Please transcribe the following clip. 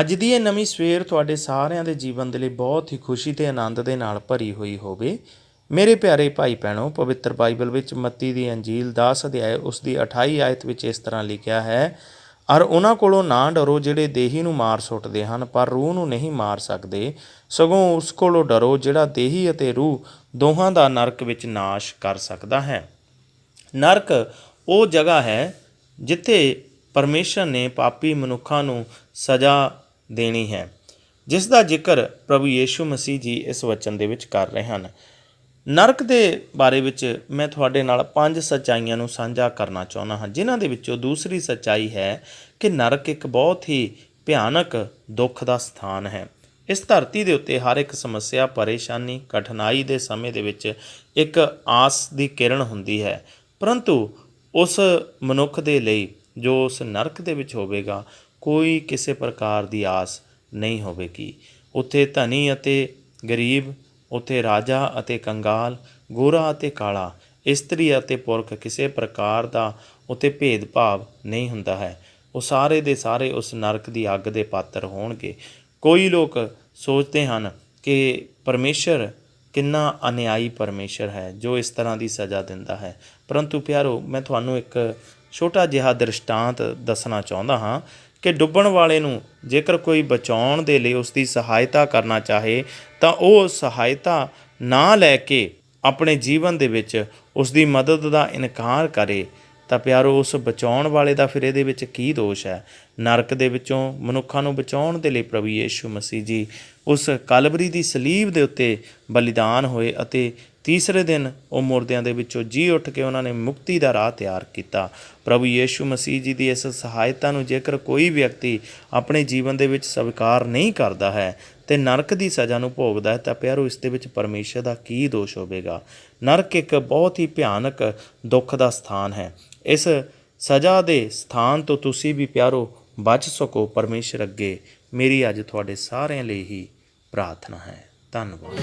ਅੱਜ ਦੀ ਇਹ ਨਵੀਂ ਸਵੇਰ ਤੁਹਾਡੇ ਸਾਰਿਆਂ ਦੇ ਜੀਵਨ ਦੇ ਲਈ ਬਹੁਤ ਹੀ ਖੁਸ਼ੀ ਤੇ ਆਨੰਦ ਦੇ ਨਾਲ ਭਰੀ ਹੋਈ ਹੋਵੇ। ਮੇਰੇ ਪਿਆਰੇ ਭਾਈ ਭੈਣੋ, ਪਵਿੱਤਰ ਬਾਈਬਲ ਵਿੱਚ ਮੱਤੀ ਦੀ ਅੰਜੀਲ 10 ਅਧਿਆਇ ਉਸ ਦੀ 28 ਆਇਤ ਵਿੱਚ ਇਸ ਤਰ੍ਹਾਂ ਲਿਖਿਆ ਹੈ ਔਰ ਉਹਨਾਂ ਕੋਲੋਂ ਨਾ ਡਰੋ ਜਿਹੜੇ ਦੇਹੀ ਨੂੰ ਮਾਰ ਸੁੱਟਦੇ ਹਨ, ਪਰ ਰੂਹ ਨੂੰ ਨਹੀਂ ਮਾਰ ਸਕਦੇ। ਸਗੋਂ ਉਸ ਕੋਲੋਂ ਡਰੋ ਜਿਹੜਾ ਦੇਹੀ ਅਤੇ ਰੂਹ ਦੋਹਾਂ ਦਾ ਨਰਕ ਵਿੱਚ ਨਾਸ਼ ਕਰ ਸਕਦਾ ਹੈ। ਨਰਕ ਉਹ ਜਗ੍ਹਾ ਹੈ ਜਿੱਥੇ ਪਰਮੇਸ਼ਰ ਨੇ ਪਾਪੀ ਮਨੁੱਖਾਂ ਨੂੰ ਸਜ਼ਾ ਦੇਣੀ ਹੈ, ਜਿਸ ਦਾ ਜ਼ਿਕਰ ਪ੍ਰਭੂ ਯੀਸ਼ੂ ਮਸੀਹ ਜੀ ਇਸ ਵਚਨ ਦੇ ਵਿੱਚ ਕਰ ਰਹੇ ਹਨ। ਨਰਕ ਦੇ ਬਾਰੇ ਵਿੱਚ ਮੈਂ ਤੁਹਾਡੇ ਨਾਲ ਪੰਜ ਸੱਚਾਈਆਂ ਨੂੰ ਸਾਂਝਾ ਕਰਨਾ ਚਾਹੁੰਦਾ ਹਾਂ, ਜਿਨ੍ਹਾਂ ਦੇ ਵਿੱਚੋਂ ਦੂਸਰੀ ਸੱਚਾਈ ਹੈ ਕਿ ਨਰਕ ਇੱਕ ਬਹੁਤ ਹੀ ਭਿਆਨਕ ਦੁੱਖ ਦਾ ਸਥਾਨ ਹੈ। ਇਸ ਧਰਤੀ ਦੇ ਉੱਤੇ ਹਰ ਇੱਕ ਸਮੱਸਿਆ, ਪਰੇਸ਼ਾਨੀ, ਕਠਿਨਾਈ ਦੇ ਸਮੇਂ ਦੇ ਵਿੱਚ ਇੱਕ ਆਸ ਦੀ ਕਿਰਨ ਹੁੰਦੀ ਹੈ। ਪਰੰਤੂ ਉਸ ਮਨੁੱਖ ਦੇ ਲਈ ਜੋ ਉਸ ਨਰਕ ਦੇ ਵਿੱਚ ਹੋਵੇਗਾ, ਕੋਈ ਕਿਸੇ ਪ੍ਰਕਾਰ ਦੀ ਆਸ ਨਹੀਂ ਹੋਵੇਗੀ। ਉੱਥੇ ਧਨੀ ਅਤੇ ਗਰੀਬ ਉੱਥੇ ਰਾਜਾ ਅਤੇ ਕੰਗਾਲ, ਗੋਰਾ ਅਤੇ ਕਾਲਾ, ਇਸਤਰੀ ਅਤੇ ਪੁਰਖ ਕਿਸੇ ਪ੍ਰਕਾਰ ਦਾ ਉੱਥੇ ਭੇਦਭਾਵ ਨਹੀਂ ਹੁੰਦਾ ਹੈ। ਉਹ ਸਾਰੇ ਦੇ ਸਾਰੇ ਉਸ ਨਰਕ ਦੀ ਅੱਗ ਦੇ ਪਾਤਰ ਹੋਣਗੇ। ਕੋਈ ਲੋਕ ਸੋਚਦੇ ਹਨ ਕਿ ਪਰਮੇਸ਼ਰ ਕਿੰਨਾ ਅਨਿਆਈ ਪਰਮੇਸ਼ਰ ਹੈ ਜੋ ਇਸ ਤਰ੍ਹਾਂ ਦੀ ਸਜ਼ਾ ਦਿੰਦਾ ਹੈ। ਪਰੰਤੂ ਪਿਆਰੋ, ਮੈਂ ਤੁਹਾਨੂੰ ਇੱਕ ਛੋਟਾ ਜਿਹਾ ਦ੍ਰਿਸ਼ਟਾਂਤ ਦੱਸਣਾ ਚਾਹੁੰਦਾ ਹਾਂ ਕਿ ਡੁੱਬਣ ਵਾਲੇ ਨੂੰ ਜੇਕਰ ਕੋਈ ਬਚਾਉਣ ਦੇ ਲਈ ਉਸ ਦੀ ਸਹਾਇਤਾ ਕਰਨਾ ਚਾਹੇ, ਤਾਂ ਉਹ ਸਹਾਇਤਾ ਨਾ ਲੈ ਕੇ ਆਪਣੇ ਜੀਵਨ ਦੇ ਵਿੱਚ ਉਸ ਦੀ ਮਦਦ ਦਾ ਇਨਕਾਰ ਕਰੇ। ਤਾਂ ਪਿਆਰੋ, ਉਸ ਬਚਾਉਣ ਵਾਲੇ ਦਾ ਫਿਰ ਇਹਦੇ ਵਿੱਚ ਕੀ ਦੋਸ਼ ਹੈ? ਨਰਕ ਦੇ ਵਿੱਚੋਂ ਮਨੁੱਖਾਂ ਨੂੰ ਬਚਾਉਣ ਦੇ ਲਈ ਪ੍ਰਭੂ ਯੇਸ਼ੂ ਮਸੀਹ ਜੀ ਉਸ ਕਲਵਰੀ ਦੀ ਸਲੀਬ ਦੇ ਉੱਤੇ ਬਲੀਦਾਨ ਹੋਏ ਅਤੇ ਤੀਸਰੇ ਦਿਨ ਉਹ ਮੁਰਦਿਆਂ ਦੇ ਵਿੱਚੋਂ ਜੀ ਉੱਠ ਕੇ ਉਹਨਾਂ ਨੇ ਮੁਕਤੀ ਦਾ ਰਾਹ ਤਿਆਰ ਕੀਤਾ। ਪ੍ਰਭੂ ਯੀਸ਼ੂ ਮਸੀਹ ਜੀ ਦੀ ਇਸ ਸਹਾਇਤਾ ਨੂੰ ਜੇਕਰ ਕੋਈ ਵਿਅਕਤੀ ਆਪਣੇ ਜੀਵਨ ਦੇ ਵਿੱਚ ਸਵੀਕਾਰ ਨਹੀਂ ਕਰਦਾ ਹੈ ਤੇ ਨਰਕ ਦੀ ਸਜ਼ਾ ਨੂੰ ਭੋਗਦਾ ਹੈ, ਤਾਂ ਪਿਆਰੋ, ਇਸ ਦੇ ਵਿੱਚ ਪਰਮੇਸ਼ਰ ਦਾ ਕੀ ਦੋਸ਼ ਹੋਵੇਗਾ? ਨਰਕ ਇੱਕ ਬਹੁਤ ਹੀ ਭਿਆਨਕ ਦੁੱਖ ਦਾ ਸਥਾਨ ਹੈ। ਇਸ ਸਜ਼ਾ ਦੇ ਸਥਾਨ ਤੋਂ ਤੁਸੀਂ ਵੀ ਪਿਆਰੋ, ਬਚ ਸਕੋ। ਪਰਮੇਸ਼ਰ ਅੱਗੇ ਮੇਰੀ ਅੱਜ ਤੁਹਾਡੇ ਸਾਰਿਆਂ ਲਈ ਹੀ ਪ੍ਰਾਰਥਨਾ ਹੈ। ਧੰਨਵਾਦ।